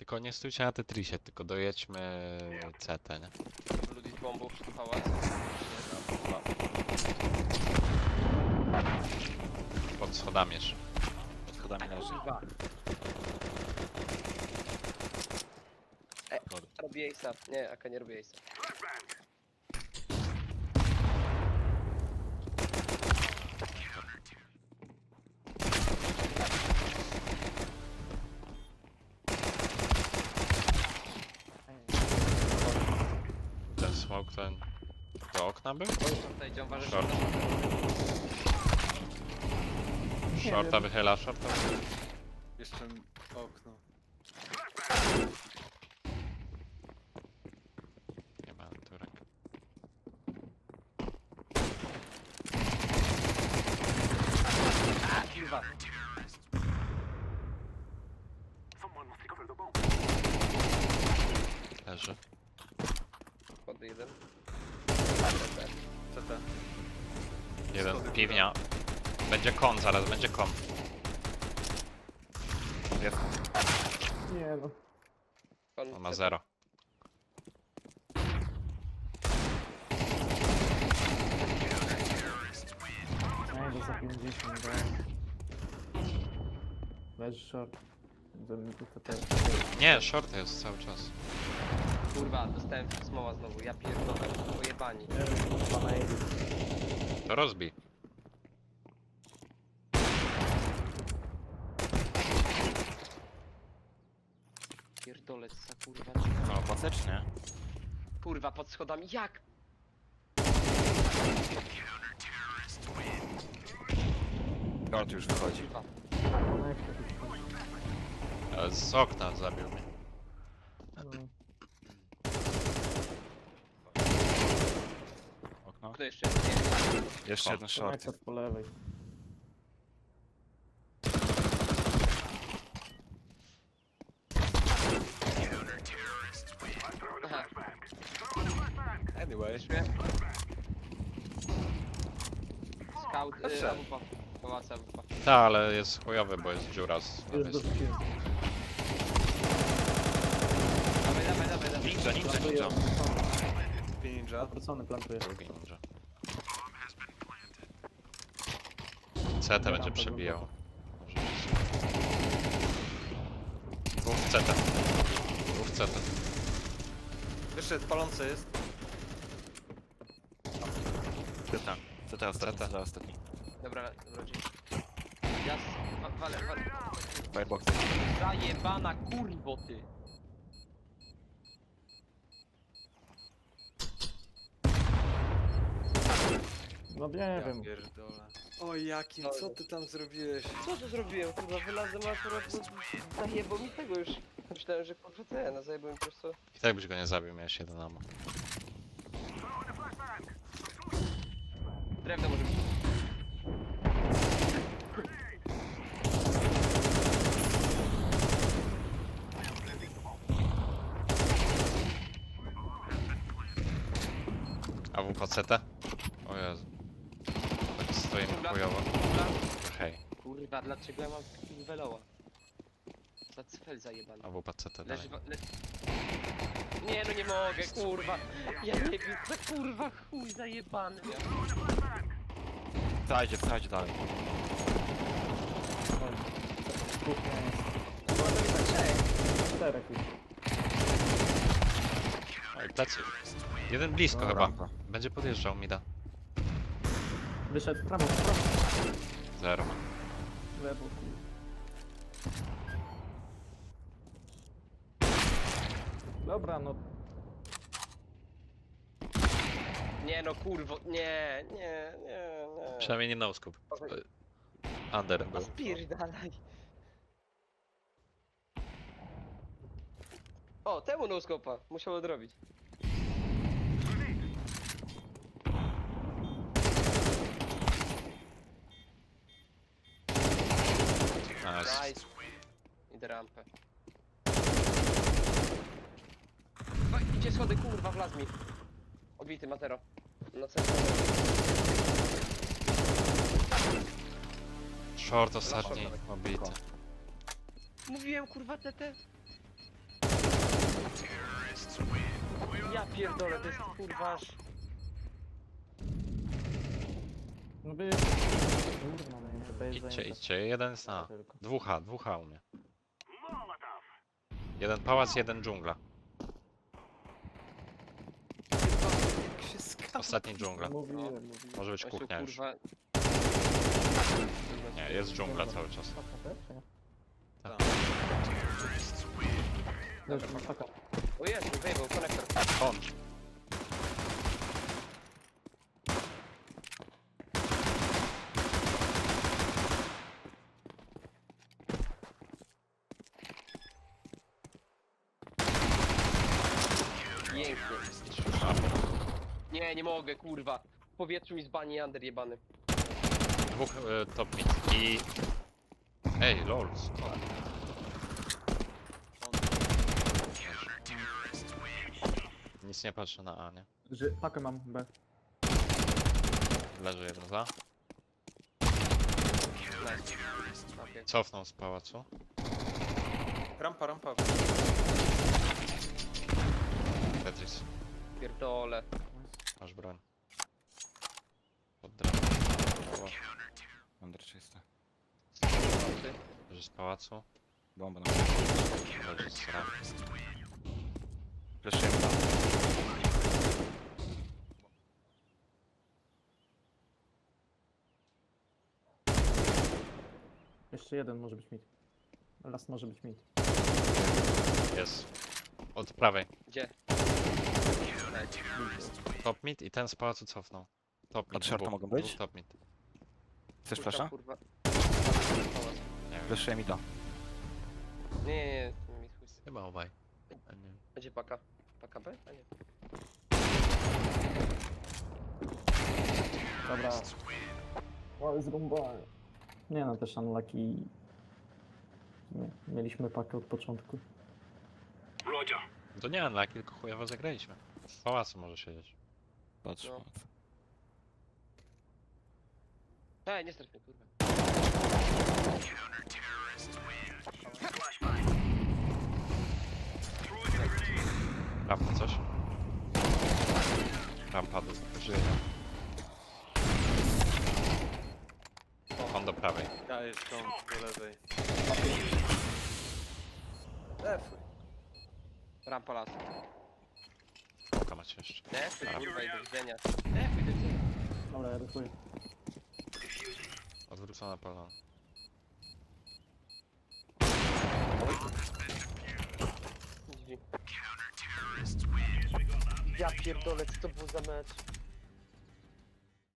Tylko nie stójcie na Tetrisie, tylko dojedźmy CT, nie? Ludwik bombą przed pałac. Pod schodami jeszcze. Pod schodami leży. E, robię ace'a. Nie, Aka nie robię ace'a. Ten. Do okna był? Tutaj idzie, uważaj, Short. Shorta wychyla, shorta wychyla. Jeszcze okno. Nie ma turek. Kurwa. Leży. Chody jeden. CT. Jeden piwnia. Będzie kon zaraz, będzie kon. Jest. Nie no. On ma zero. Nie, do za 50, do... Leży short. Do mnie to też. Nie, short jest cały czas. Kurwa, dostałem smoła znowu. Ja pierdolę. Pojebani. To rozbij. Pierdolę, co kurwa. No, klasycznie. Kurwa, pod schodami. Jak? Short już wychodzi. Kurwa. Z okna zabił mnie. No. Okno. Jeszcze? Nie. Jeszcze jeden short. Konektor po lewej. Aha, Anyway. śmiech. Scout, y, Dobrze. AWP. Pałac AWP. Ta, ale jest chujowy, bo jest dziura z Już lewej strony. dorzuciłem. Dawaj, dawaj, dawaj, dawaj. Ninja, ninja, Plantuję. ninja. odwrócony. Ninja. Odwrócony plantuje. Drugi ninja. CT będzie przebijał. Dwóch CT. Dwóch CT. Wyszedł, palący jest. CT. CT ostatni, CT. CT ostatni. Dobra, dobra, dzięki. Ja s- wa- walę, walę. Firebox. Zajebana kurwo ty. No nie wiem. pierdolę. O jakim, co ty tam zrobiłeś? Co tu zrobiłem? Kurwa, wylazłem akurat, no, zajebał mi tego już. Myślałem, że kurwa ten, a zajebał mi po prostu. I tak byś go nie zabił, miałeś jeden ammo. Drewno może być. A w CT? O Jezu. Tak stoimy Dobra, chujowo. dobra. Hej, Kurwa, dlaczego ja mam weloła? Za cyfel zajebany. a w CT Leży, dalej. wa- le... Nie no nie mogę, kurwa. Ja nie wiem, co kurwa chuj zajebany. Ja. Wstajdzie, wstajdzie dalej. Kuchnia jest. Czterech już. Oj, plecy. Jeden blisko chyba. rampa. Będzie podjeżdżał, mida. Wyszedł w prawo, w prawo. Zero. W lewo. Dobra, no Nie no kurwo, nie, nie, nie, nie. Przynajmniej nie no scope. Under A był. spierdalaj. O, temu no skopa. Musiał odrobić. Nice. Nice. Idę rampę. Oj, Gdzie schody, kurwa, wlazł mi. Obity matero. No co? Short ostatni, obity. Mówiłem, kurwa, TT. pierdolę, to jest kurwa aż... No wy... Kurwa, no nie, to jest Idźcie, zajęte. idźcie. Jeden jest na. Tylko. Dwóch H, dwóch H u mnie. Jeden pałac, jeden dżungla. Jak się skapał. Ostatni dżungla. Mówiłem, mówiłem. Może być Właśnie, kuchnia już. kurwa... Nie, jest dżungla cały czas. Tak. Na paka. O Jezu, wyjebał konektor. On. Nie, nie mogę, kurwa. W powietrzu mi z bani Ander jebany. Dwóch y, top mid. I... Ej, lol. Nic nie patrzę na A, nie? Że pakę mam B. Leży jeden za. Nice. Okay. Cofnął z pałacu. Rampa, rampa. Tetris. Pierdolę. Masz broń. Pod drewnem. Under czyste. Leży z pałacu. Bomba na Leży z tam. Jeszcze jeden może być mid. Last może być mid. Jest. Od prawej. Gdzie? Top mid i ten z pałacu cofnął. Top mid. Shorta dwóch- mogą być? Top mid. Chcesz Puszczam, flasha? kurwa. Fleszuję mi to. Nie, nie, nie. mi chuj. Chyba obaj. A nie. Będzie paka. Paka B? A nie. Dobra. Ale zrąbałem. Nie no, też unlucky. Nie, mieliśmy pakę od początku. To nie na tylko chujowo zagraliśmy. W pałacu może siedzieć. Patrz. No. Ej, nie strać mnie, kurwa. Rampa coś? Rampa do żyje. On do prawej. Ja jest tą do lewej. Defuj. Rampa las. Oka macie jeszcze. Nie, chuj, kurwa, i do widzenia. Nie, chuj, do widzenia. Dobra, ja rysuję. Odwrócona palona. GG. Ja pierdolę, co to był za mecz?